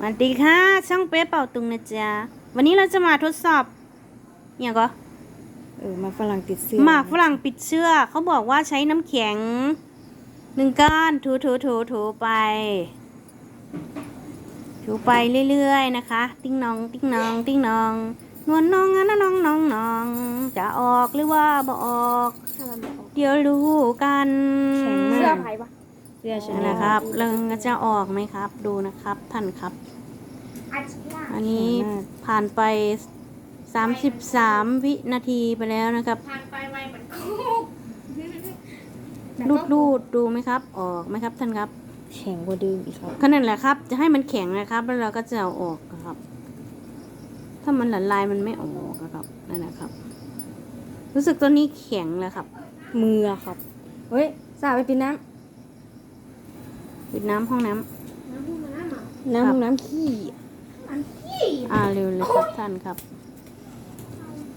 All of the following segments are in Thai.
สวัสดีค่ะ ช่องเป๊ะเป่าตุงนะจ๊ะ วันนี้เราจะมาทดสอบอย่างก็เออหมากฝรั่งติดเสื้อหมากฝรั่งปิดเชือกเขาบอกว่าใช้น้ำแข็งหนึ่งก้อนถูถูถูถูไป ถูไปเรื่อยๆนะคะ ติ้งนอง ติ้งนอง ติ้งนองนวลน้องนะน้องน้องน้องจะออกหรือว่าบ่ออกถ้ามันไม่ออกเดี๋ยวรู้กันแข็งเสื้มาอกไผ่ปะเสื้อฉันนั่นแหละครับเรื่องจะออกไหมครับ ดูนะครับท่านครับ อันชิ้นล่างอันนี้ผ่านไป 33 วินาทีไปแล้วนะครับทางไปไวเหมือนคุกรูดรูดดูไหมครับ ออกไหมครับท่านครับ แข็งกว่าเดิมอีกครับขนาดแหละครับ จะให้มันแข็งนะครับ แล้วเราก็จะเอาออกนะครับ ถ้ามันละลายมันไม่ออกนะครับนั่นนะครับ รู้สึกตัวนี้แข็งแล้วครับ มืออะครับเฮ้ยสาไปปิด น้ปิดน้ำห้องน้ำน้ำพุน้ำอะำน้ำห้องน้ำขี้ อันที่อ่าเร็วเลยครับท่านครับ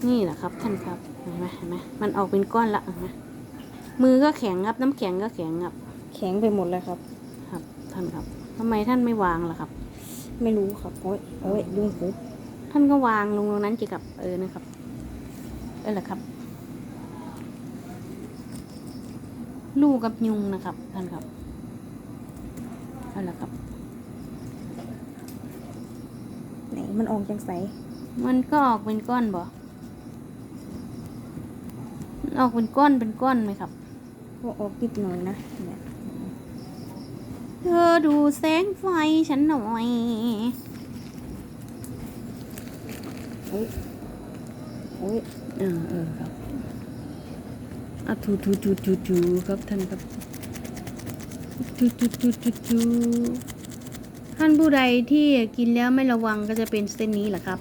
นี่แหละครับท่านครับเห็นไหมเห็นไหมมันออกเป็นก้อนละเห็นไหมมือก็แข็งครับน้ำแข็งก็แข็งครับแข็งไปหมดเลยครับ ครับ ท่านครับทำไมท่านไม่วางล่ะครับ ไม่รู้ครับโอ้ยโอ้ยยุงหูท่านก็วางลงตรงนั้นจีกับเออนะครับเออแหละครับ ลูกกับยุงนะครับ ท่านครับ เออแหละครับ ไหนมันออกจังใส มันก็ออกเป็นก้อนบ่มันออกเป็นก้อนเป็นก้อนไหมครับก็ออกนิดหน่อยนะเนี่ยเธอดูแสงไฟฉันหน่อยโอ้ยโอ้ยเออเออครับอะทูทูทูทูทูครับท่านครับ ท่านผู้ใดที่กินแล้วไม่ระวังก็จะเป็นเส้นนี้แหละครับ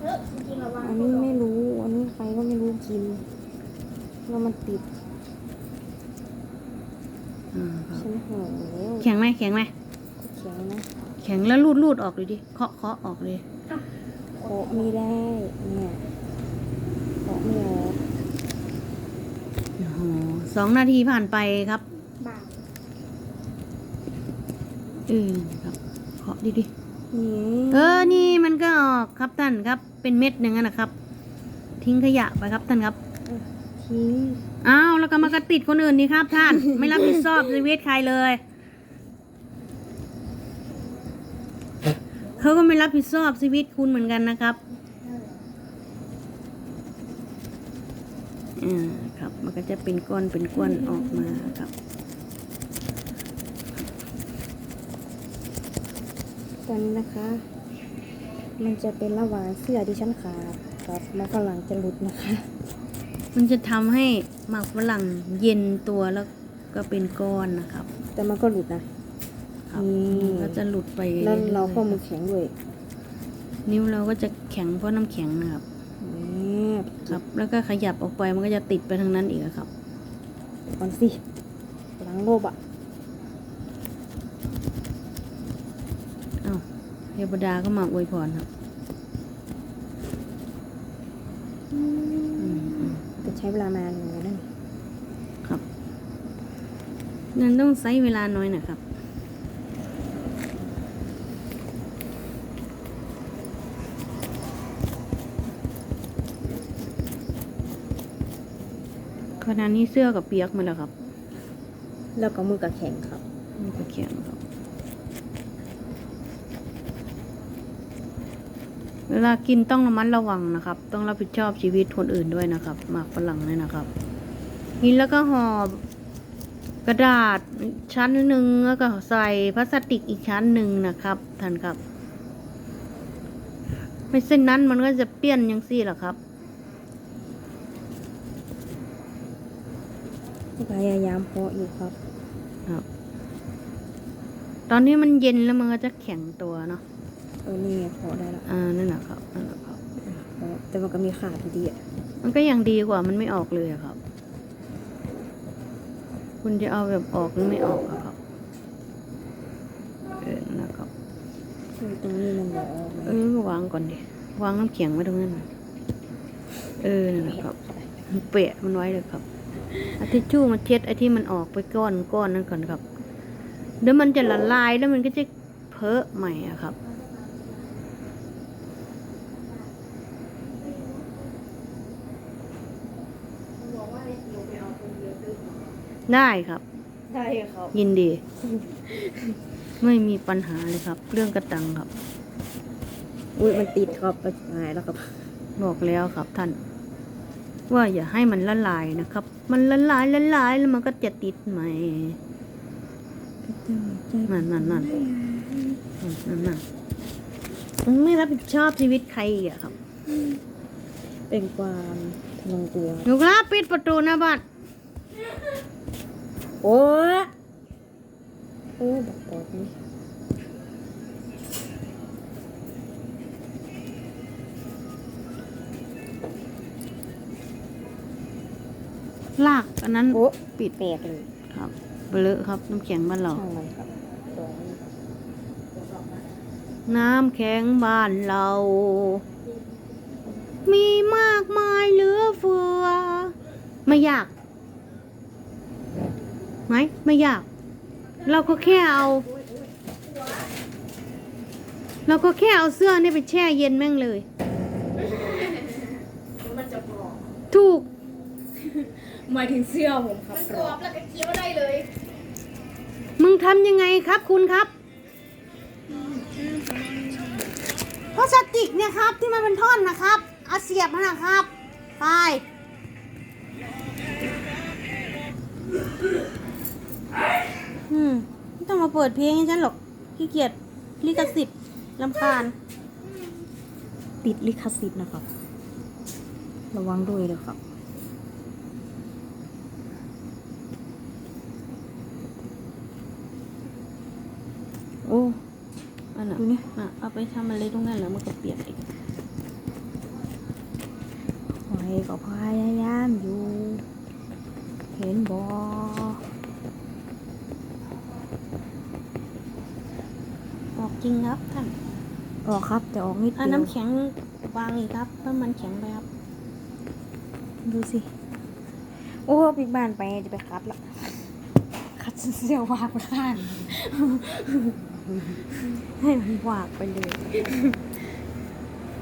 เออจริงๆระวังอันนี้ไม่รู้ อันนี้ใครก็ไม่รู้กิน แล้วมันติดอ่าครับฉันห่อแล้วแข็งไหมแข็งไหมแข็งนะแข็งแล้วรูดรูดออกเลยดิเคาะเคาะออกเลยเคาะไม่ได้ เนี่ยเคาะไม่ออก โอ้โหสองนาทีผ่านไปครับ บาง เออครับเคาะดิดินี่เออ นี่มันก็ออกครับท่านครับ เป็นเม็ดหนึ่งอะนะครับ ทิ้งขยะไปครับท่านครับทิ้งอ้าวแล้วก็มากระติดคนอื่นนี่ครับท่าน ไม่รับผิดชอบชีวิตใครเลยเขาก็ไม่รับผิดชอบชีวิตคุณเหมือนกันนะครับอ่าครับ มันก็จะเป็นก้อนเป็นก้อนออกมาครับ ตอนนี้นะคะ มันจะเป็นระหว่างเสื้อที่ฉันขาดกับหมากฝรั่งจะหลุดนะคะ มันจะทำให้หมากฝรั่งเย็นตัวแล้วก็เป็นก้อนนะครับ แต่มันก็หลุดนะครับนี่มันก็จะหลุดไปแล้วเราก็อยๆมือแข็งด้วยนิ้วเราก็จะแข็งเพราะน้ำแข็งนะครับนี่ครับ แล้วก็ขยับออกไปมันก็จะติดไปทางนั้นอีกอะครับก่อนสิหลังโลบอะ อ้าว เทวดาก็มาอวยพรครับอืมอืมจะใช้เวลานานอยู่นั่นครับนั่นต้องใช้เวลาน้อยหนะครับขณะนี้เสื้อกับเปียกหมาแล้วครับ แล้วก็มือกับแข็งครับมันก็เขียนครับ เวลากินต้องระมัดระวังนะครับ ต้องรับผิดชอบชีวิตคนอื่นด้วยนะครับหมากฝรั่งเนี่ยนะครับกินแล้วก็ห่อกระดาษชั้นหนึ่งแล้วก็ใส่พลาสติกอีกชั้นหนึ่งนะครับท่านครับ ไม่เส้นนั้นมันก็จะเปี้ยนอยังซี่แหละครับพยายามเพาะอยู่ครับ ครับ ตอนนี้มันเย็นแล้วมันก็จะแข็งตัวเนาะเออนี่ไงเพาะได้แล้วอ่านั่นแหละครับนั่นแหละครับเพาะแต่มันก็มีขาดอยู่ดีอะมันก็ยังดีกว่ามันไม่ออกเลยอะครับ คุณจะเอาแบบออกหรือไม่ออกอะครับเออนะครับเออตรงนี้มันเหลือออกไหมเออวางก่อนดิวางน้ำแข็งไว้ตรงนั้นน่ะเออนั่นแหละครับเปะมันไว้เลยครับเอาทิชชู่มาเช็ดไอ้ที่มันออกไปก้อนก้อนนั่นก่อนครับเดี๋ยวมันจะละลายแล้วมันก็จะพเพอะใหม่อะครับ ได้ครับ ได้ครับ ยินดี ไม่มีปัญหาเลยครับ เรื่องกระตังครับ อุ้ยมันติดครับไปหายแล้วครับ บอกแล้วครับท่าน ว่าอย่าให้มันละลายนะครับ มันละลายละลายแล้วมันก็จะติดใหม่นั่นนั่นนั่นนั่นนั่นมันไม่รับผิดชอบชีวิตใครอีกอะครับ เป็นความทะลงตัวหนูครับปิดประตูหนะบัด โอ้โอ้บอกบอกนี่ลากอันนั้นโอ้ปิดแตกเลยครับเบลอครับน้ำแข็งบ้านเรา ช่างมันครับตัวนี้น้ำแข็งบ้านเรา มีมากมายเหลือเฟือ ไม่อยาก ไหมไม่ยาก เราก็แค่เอา เราก็แค่เอาเสื้อนี่ไปแช่เย็นแม่งเลย มันจะกรอบถูก หมายถึงเสื้อผมครับมันกรอบแล้วก็เคี้ยวได้เลย มึงทำยังไงครับคุณครับพลาสติกเนี่ยครับที่มันเป็นท่อนนะครับเอาเสียบมันนะครับไป อืมไม่ต้องมาเปิดเพลงให้ฉันหรอกขี้เกียจลิขสิทธิ์ลำคาญ ติดลิขสิทธิ์นะครับ ระวังด้วยเลยครับโอ้อันน่ะดูนี่อะเอาไปทำอะไรตรงนั้นแล้วมันก็เปียกอีกหอยก็พยายามอยู่ เห็นบอ ออกจริงครับท่านออกครับ แต่ออกนิดอะเดียวน้ำแข็งวางอีกครับถ้ามันแข็งไปครับ ดูสิ โอ้ปิกบ้านไปจะไปคัดละคัดเสื้อวากข้างให้มันวากไปเลย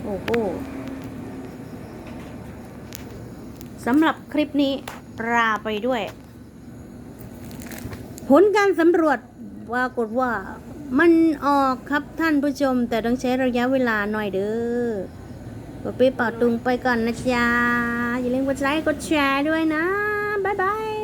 โอ้โหสำหรับคลิปนี้ลาไปด้วย ผลการสำรวจปรากฏว่า มันออกครับท่านผู้ชม แต่ต้องใช้ระยะเวลาหน่อยเด้อปะปี้เป่าตุงไปก่อนนะจ๊ะอย่าลืมกดไลค์กดแชร์ด้วยนะ บ๊ายบาย